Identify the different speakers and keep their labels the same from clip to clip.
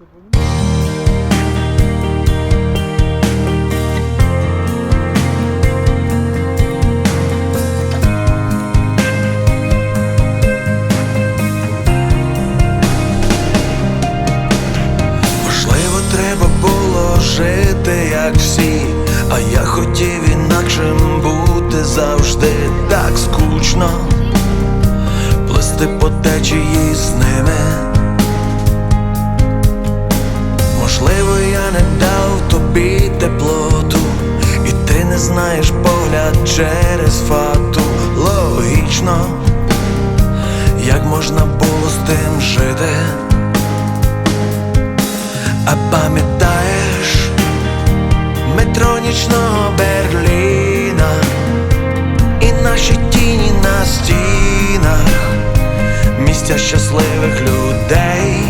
Speaker 1: Можливо, треба було жити, як всі, а я хотів інакшим бути завжди. Так скучно, не дав тобі теплоту, і ти не знаєш погляд через фату. Логічно, як можна було з тим жити. А пам'ятаєш метро нічного Берліна і наші тіні на стінах, місця щасливих людей.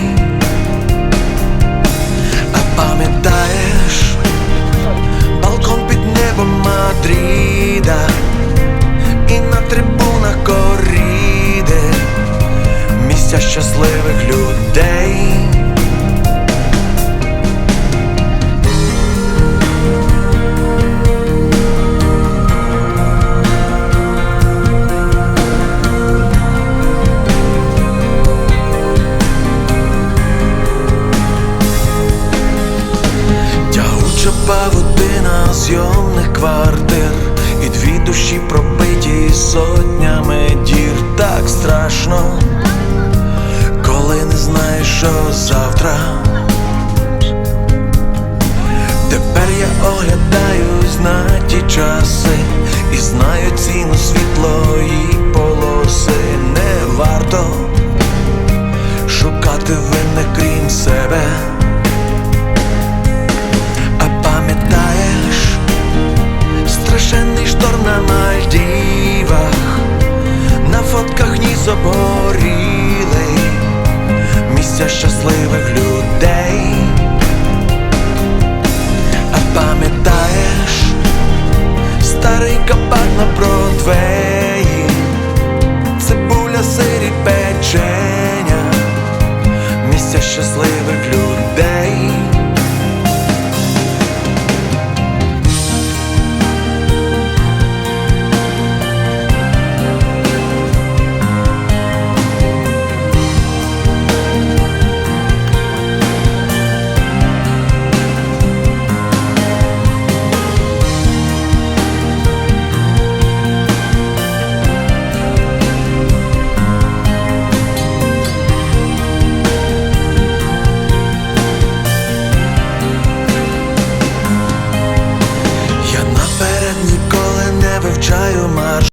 Speaker 1: Мадріда і на трибунах коріди, місця щасливих людей. Зйомних квартир І дві душі пробиті сотнями дір Так страшно, коли не знаєш, що завтра. Тепер я оглядаюсь на ті часи І знаю ціну світлої полоси Не варто шукати винних крім себе. Фотках місця щасливих людей. А пам'ятаєш старий кабак на Бродвеї, цибуля сирі печеня, місця щасливих людей.